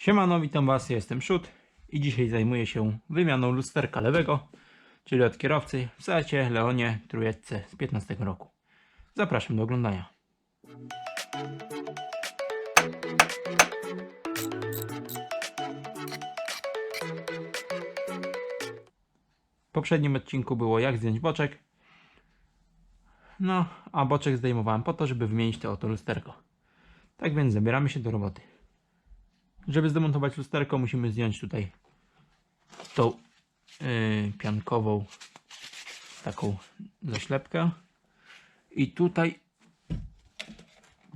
Siemano, witam Was, jestem Szut i dzisiaj zajmuję się wymianą lusterka lewego, czyli od kierowcy w Seacie Leonie Trójecce z 15 roku. Zapraszam do oglądania. W poprzednim odcinku było jak zdjąć boczek. No, a boczek zdejmowałem po to, żeby wymienić to oto lusterko. Tak więc zabieramy się do roboty. Żeby zdemontować lusterko musimy zdjąć tutaj tą yy, piankową taką zaślepkę. I tutaj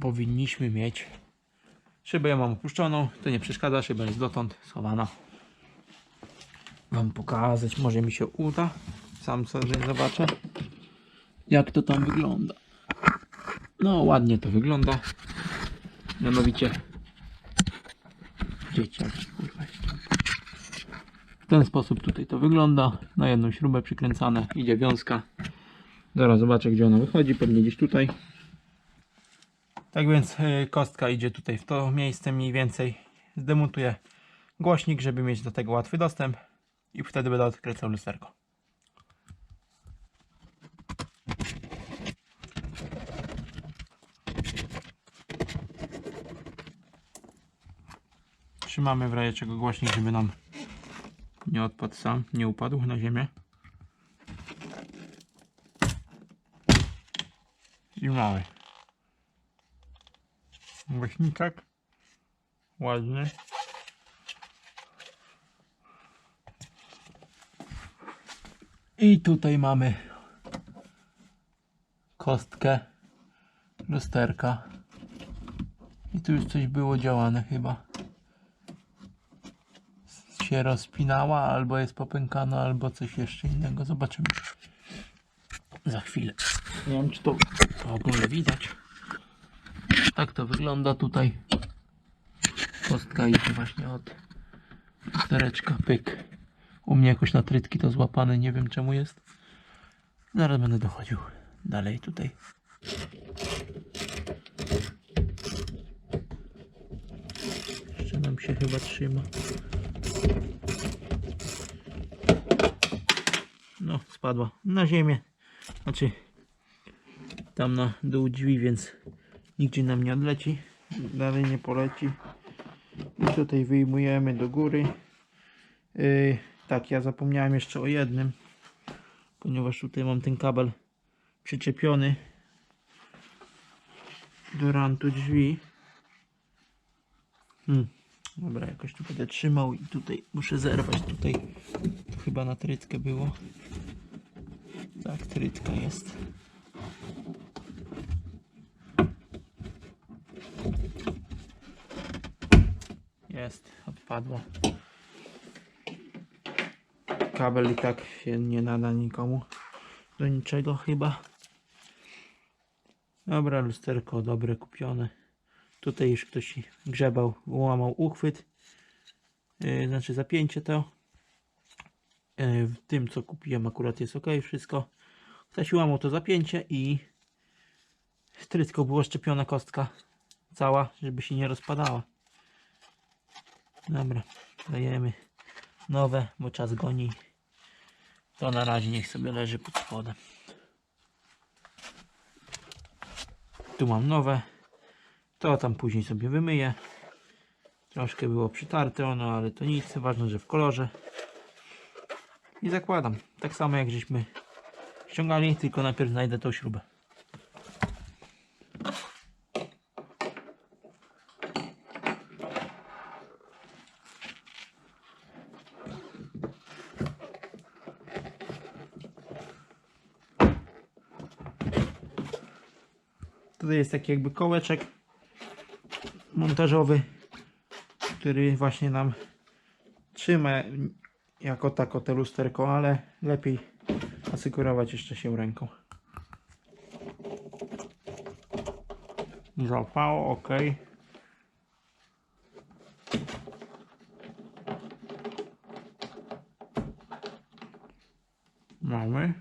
powinniśmy mieć szybę ja mam opuszczoną, to nie przeszkadza, szyba jest dotąd schowana. Wam pokazać, może mi się uda. Sam sobie zobaczę jak to tam wygląda. No ładnie to wygląda. Mianowicie kurwa w ten sposób tutaj to wygląda. Na jedną śrubę przykręcane idzie wiązka zaraz zobaczę gdzie ona wychodzi. Pewnie gdzieś tutaj. Tak więc y, kostka idzie tutaj w to miejsce mniej więcej. Zdemontuję głośnik żeby mieć do tego łatwy dostęp. I wtedy będę odkręcał lusterko Trzymamy w razie czego głośnik, żeby nam nie odpadł sam, nie upadł na ziemię. I mamy. Głośniczek. Ładny. I tutaj mamy kostkę lusterka. I tu już coś było działane chyba się rozpinała, albo jest popękana, albo coś jeszcze innego. Zobaczymy. Za chwilę. Nie wiem, czy to w ogóle widać. Tak to wygląda tutaj. Kostka idzie właśnie od lustereczka, pyk. U mnie jakoś na trytki to złapane, nie wiem czemu jest. Zaraz będę dochodził dalej tutaj. Jeszcze nam się chyba trzyma. No, spadła na ziemię. Znaczy, tam na dół drzwi, więc nigdzie nam nie odleci. Dalej nie poleci. I tutaj wyjmujemy do góry. Yy, tak, ja zapomniałem jeszcze o jednym, ponieważ tutaj mam ten kabel przyczepiony do rantu drzwi. Hmm. Dobra, jakoś tu będę trzymał i tutaj muszę zerwać tutaj. Chyba na trytkę było. Tak, trytka jest. Jest, odpadła. Kabel i tak się nie nada nikomu. Do niczego chyba. Dobra, lusterko dobre kupione. Tutaj już ktoś grzebał, łamał uchwyt. Yy, znaczy zapięcie to. Yy, w tym co kupiłem akurat jest ok wszystko. Ktoś łamał to zapięcie i trytką była szczepiona kostka cała, żeby się nie rozpadała. Dobra, dajemy nowe, bo czas goni. To na razie niech sobie leży pod spodem. Tu mam nowe. To tam później sobie wymyję. Troszkę było przytarte ono, ale to nic. Ważne, że w kolorze. I zakładam. Tak samo jak żeśmy ściągali, tylko najpierw znajdę tą śrubę. Tutaj jest taki jakby kołeczek montażowy, który właśnie nam trzyma jako tako te lusterko, ale lepiej asykurować jeszcze się ręką. Zapało, ok. Mamy.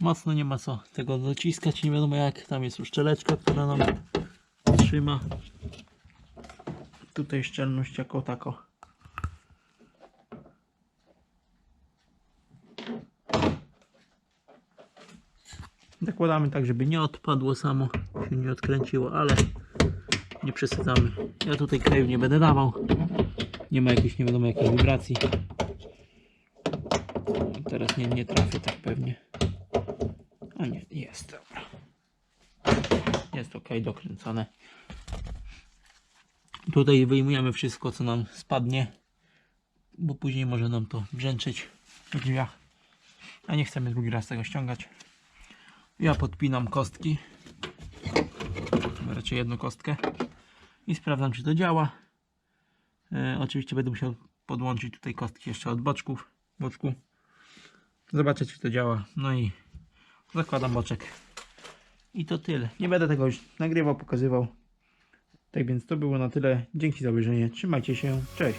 Mocno nie ma co tego dociskać, nie wiadomo jak. Tam jest uszczeleczka, która nam trzyma. Tutaj szczelność jako tako. Zakładamy tak, żeby nie odpadło samo, się nie odkręciło, ale nie przesadzamy. Ja tutaj kleju nie będę dawał. Nie ma jakiejś nie wiadomo jakiej wibracji. Teraz nie, nie trafię tak pewnie. A nie, jest dobra. Jest ok, dokręcone. Tutaj wyjmujemy wszystko co nam spadnie, bo później może nam to brzęczeć w drzwiach. A nie chcemy drugi raz tego ściągać. Ja podpinam kostki. Raczej jedną kostkę. I sprawdzam czy to działa. E, oczywiście będę musiał podłączyć tutaj kostki jeszcze od boczków. Boczku. Zobaczę czy to działa. No i zakładam boczek. I to tyle. Nie będę tego już nagrywał, pokazywał. Tak więc to było na tyle. Dzięki za obejrzenie. Trzymajcie się. Cześć.